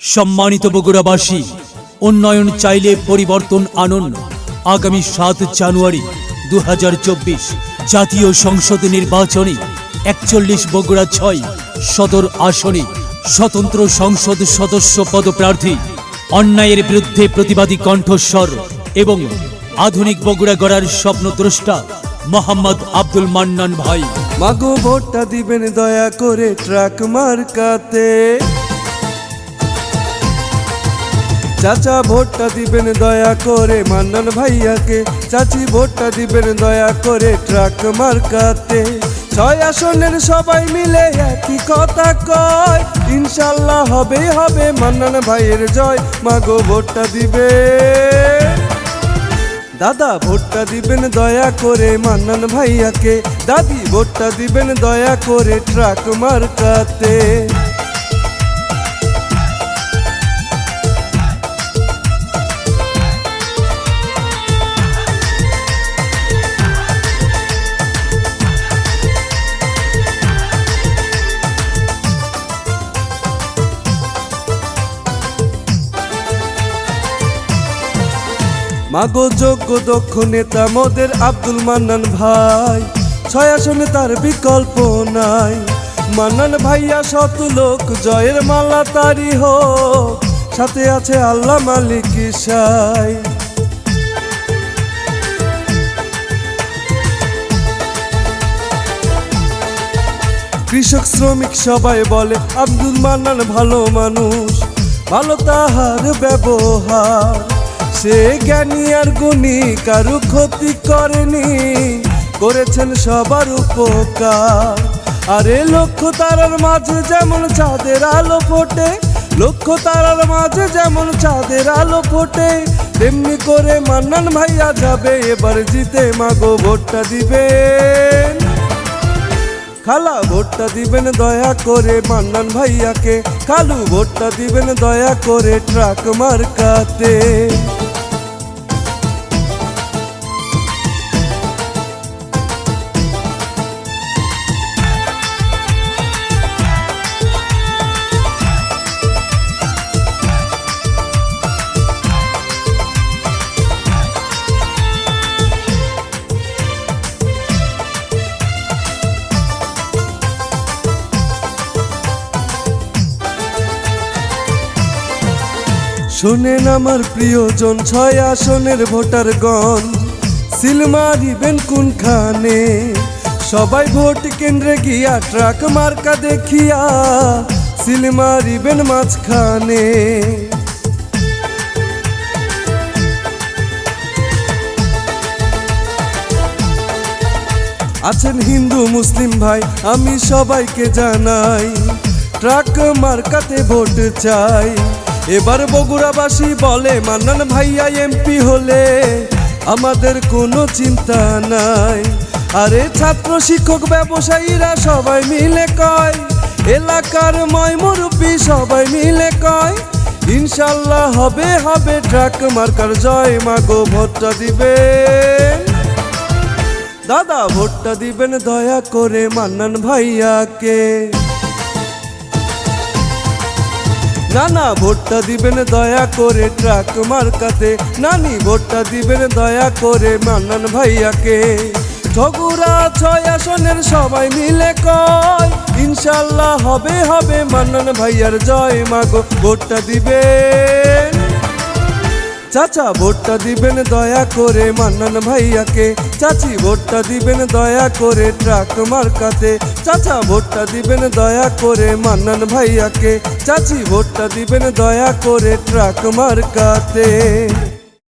সম্মানিত বগুড়াবাসী, উন্নয়ন চাইলে পরিবর্তন আনুন। আগামী সাত জানুয়ারি দু হাজার চব্বিশ জাতীয় সংসদ নির্বাচনে একচল্লিশ বগুড়া ছয় সদর আসনে স্বতন্ত্র সংসদ সদস্য পদপ্রার্থী, অন্যায়ের বিরুদ্ধে প্রতিবাদী কণ্ঠস্বর এবং আধুনিক বগুড়া গড়ার স্বপ্নদ্রষ্টা মোহাম্মদ আব্দুল মান্নান ভাই। মাগো ভোটটা দিবেন দয়া করে ট্রাক মার্কাতে। চাচা ভোটটা দিবেন দয়া করে মান্নান ভাইয়াকে। চাচি ভোটটা দিবেন দয়া করে ট্রাক মার্কাতে। ছয় আসনের সবাই মিলে একই কথা কয়। ইনশাল্লাহ হবে হবে মান্নান ভাইয়ের জয়। মাগো ভোটটা দিবে। দাদা ভোটটা দিবেন দয়া করে মান্নান ভাইয়াকে। দাদি ভোটটা দিবেন দয়া করে ট্রাক মার্কাতে। মাগো যোগ্য দক্ষ নেতা মোদের আব্দুল মান্নান ভাই। ছয় আসনে তার বিকল্প নাই। মান্নান ভাইয়া শত লোক, জয়ের মালা তারি হোক। সাথে আছে আল্লাহ মালিক সাই কৃষক, শ্রমিক সবাই বলে, আব্দুল মান্নান ভালো মানুষ। ভালো তাহার ব্যবহার। সে জ্ঞানী আর গুণী, কারু ক্ষতি করেনি। করেছেন সবার উপকার। আরে লক্ষ্য তারার মাঝে যেমন চাঁদের আলো ফোটে লক্ষ্য তারার মাঝে যেমন চাঁদের আলো ফোটে, তেমনি করে মান্নান ভাইয়া যাবে, এবার জিতে মাগো ভোটটা দিবেন। খালা ভোটটা দিবেন, দয়া করে মান্নান ভাইয়াকে। খালু ভোটটা দিবেন, দয়া করে ট্রাক মার্কাতে। শোনেন আমার প্রিয়জন, ছয় আসনের ভোটার গণ সিল মারিবেন কোনখানে? সবাই ভোট কেন্দ্রে গিয়া ট্রাক মার্কা দেখিয়া সিল মারিবেন মাঝখানে। আছেন হিন্দু, মুসলিম ভাই, আমি সবাইকে জানাই, ট্রাক মার্কাতে ভোট চাই। এবার বগুড়াবাসী বলে মান্নান ভাইয়া এমপি হলে আমাদের কোনো চিন্তা নাই। আরে ছাত্র, শিক্ষক, ব্যবসায়ীরা সবাই মিলে কয়, এলাকার ময় মুরব্বী সবাই মিলে কয়, ইনশাল্লাহ হবে হবে ট্রাক মার্কার জয়, মাগো ভোটটা দিবেন। দাদা, ভোটটা দিবেন, দয়া করে মান্নান ভাইয়াকে। নানা ভোটটা দিবেন দয়া করে ট্রাক মার্কাতে। নানি, ভোটটা দিবেন দয়া করে মান্নান ভাইয়াকে। ঝগুড়া ছয় আসনের সবাই মিলে কয়, ইনশাল্লাহ হবে হবে মান্নান ভাইয়ার জয় মাগো। ভোটটা দিবেন চাচা ভোটটা দিবেন দয়া করে মান্নান ভাইয়াকে। চাচি ভোটটা দিবেন দয়া করে ট্রাক মার্কাতে। চাচা ভোটটা দিবেন দয়া করে মান্নান ভাইয়াকে। চাচি ভোটটা দিবেন দয়া করে ট্রাক মার্কাতে।